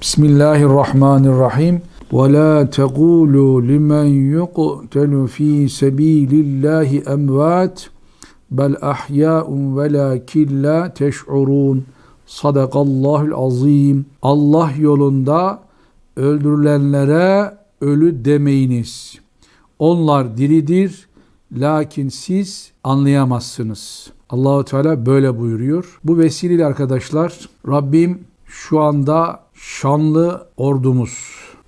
Bismillahirrahmanirrahim. Ve la tegulu limen yuqtelu fi sabilillahi emvat bel ahya'un velakin la teş'urun. Sadakallahul azim. Allah yolunda öldürülenlere ölü demeyiniz. Onlar diridir lakin siz anlayamazsınız. Allahu Teala böyle buyuruyor. Bu vesileyle arkadaşlar Rabbim şu anda şanlı ordumuz,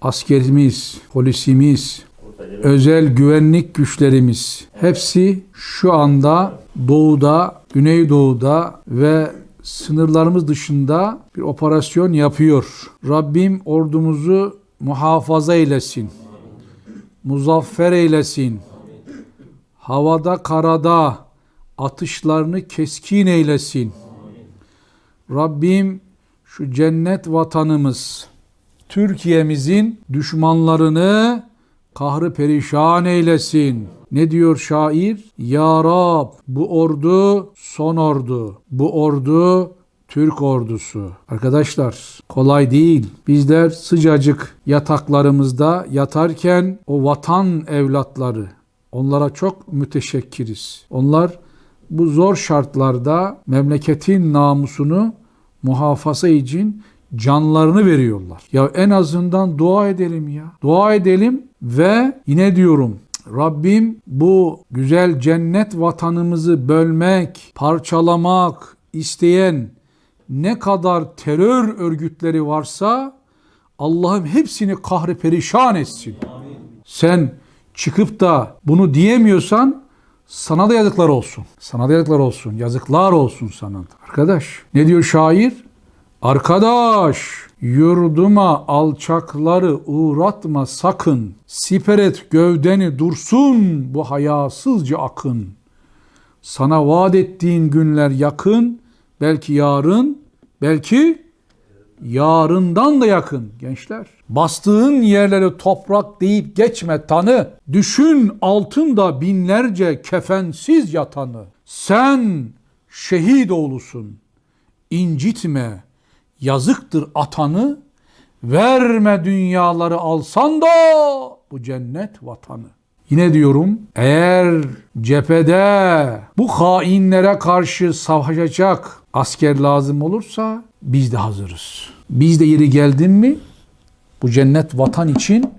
askerimiz, polisimiz, özel güvenlik güçlerimiz hepsi şu anda doğuda, güneydoğuda ve sınırlarımız dışında bir operasyon yapıyor. Rabbim ordumuzu muhafaza eylesin. Muzaffer eylesin. Havada, karada atışlarını keskin eylesin. Rabbim şu cennet vatanımız, Türkiye'mizin düşmanlarını kahrı perişan eylesin. Ne diyor şair? Ya Rab bu ordu son ordu. Bu ordu Türk ordusu. Arkadaşlar kolay değil. Bizler sıcacık yataklarımızda yatarken o vatan evlatları onlara çok müteşekkiriz. Onlar bu zor şartlarda memleketin namusunu muhafaza için canlarını veriyorlar. Ya en azından dua edelim ya. Dua edelim ve yine diyorum Rabbim bu güzel cennet vatanımızı bölmek, parçalamak isteyen ne kadar terör örgütleri varsa Allah'ım hepsini kahri perişan etsin. Amin. Sen çıkıp da bunu diyemiyorsan sana da yazıklar olsun. Sana da yazıklar olsun. Yazıklar olsun sana da. Arkadaş ne diyor şair? Arkadaş yurduma alçakları uğratma sakın. Siperet gövdeni dursun bu hayasızca akın. Sana vaat ettiğin günler yakın. Belki yarın, belki yarından da yakın gençler. Bastığın yerleri toprak deyip geçme tanı. Düşün altında binlerce kefensiz yatanı. Sen şehit oğlusun. İncitme, yazıktır atanı. Verme dünyaları alsan da bu cennet vatanı. Yine diyorum eğer cephede bu hainlere karşı savaşacak asker lazım olursa biz de hazırız. Biz de yeri geldin mi bu cennet vatan için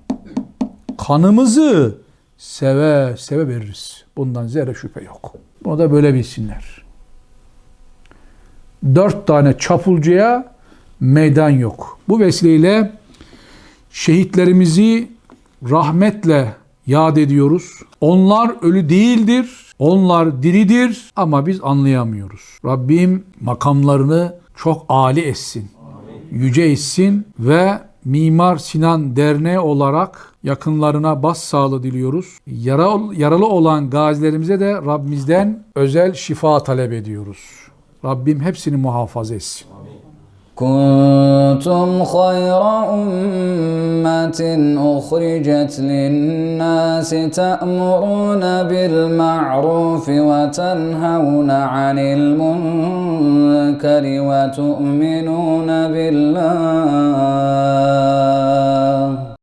kanımızı seve seve veririz. Bundan zerre şüphe yok. Bunu da böyle bilsinler. Dört tane çapulcuya meydan yok. Bu vesileyle şehitlerimizi rahmetle yad ediyoruz. Onlar ölü değildir. Onlar diridir ama biz anlayamıyoruz. Rabbim makamlarını çok âli etsin. Yüce etsin ve Mimar Sinan Derneği olarak yakınlarına bas sağlığı diliyoruz. Yaralı, yaralı olan gazilerimize de Rabbimizden özel şifa talep ediyoruz. Rabbim hepsini muhafaza etsin. كنتم خير أمة أخرجت للناس تأمرون بالمعروف وتنهون عن المنكر وتؤمنون بالله.